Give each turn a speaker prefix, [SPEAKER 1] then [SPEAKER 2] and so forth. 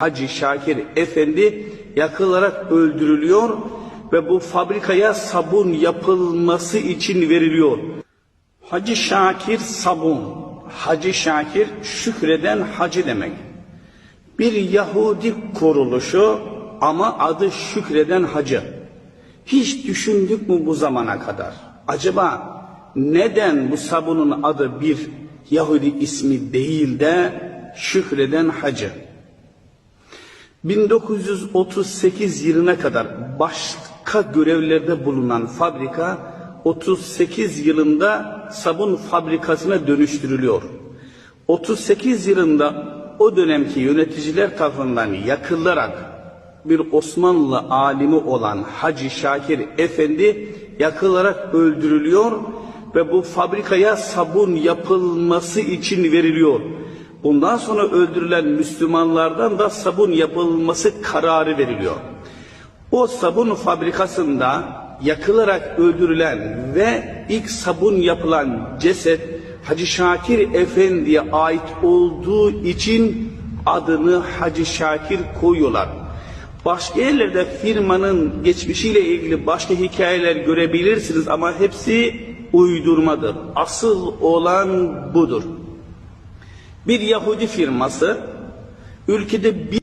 [SPEAKER 1] Hacı Şakir Efendi yakılarak öldürülüyor ve bu fabrikaya sabun yapılması için veriliyor. Hacı Şakir sabun. Hacı Şakir şükreden hacı demek. Bir Yahudi kuruluşu ama adı şükreden hacı. Hiç düşündük mü bu zamana kadar? Acaba neden bu sabunun adı bir Yahudi ismi değil de şükreden hacı? 1938 yılına kadar başka görevlerde bulunan fabrika 38 yılında sabun fabrikasına dönüştürülüyor. 38 yılında o dönemki yöneticiler tarafından yakılarak bir Osmanlı alimi olan Hacı Şakir Efendi yakılarak öldürülüyor ve bu fabrikaya sabun yapılması için veriliyor. Bundan sonra öldürülen Müslümanlardan da sabun yapılması kararı veriliyor. O sabun fabrikasında yakılarak öldürülen ve ilk sabun yapılan ceset Hacı Şakir Efendi'ye ait olduğu için adını Hacı Şakir koyuyorlar. Başka yerlerde firmanın geçmişiyle ilgili başka hikayeler görebilirsiniz ama hepsi uydurmadır. Asıl olan budur. Bir Yahudi firması ülkede bir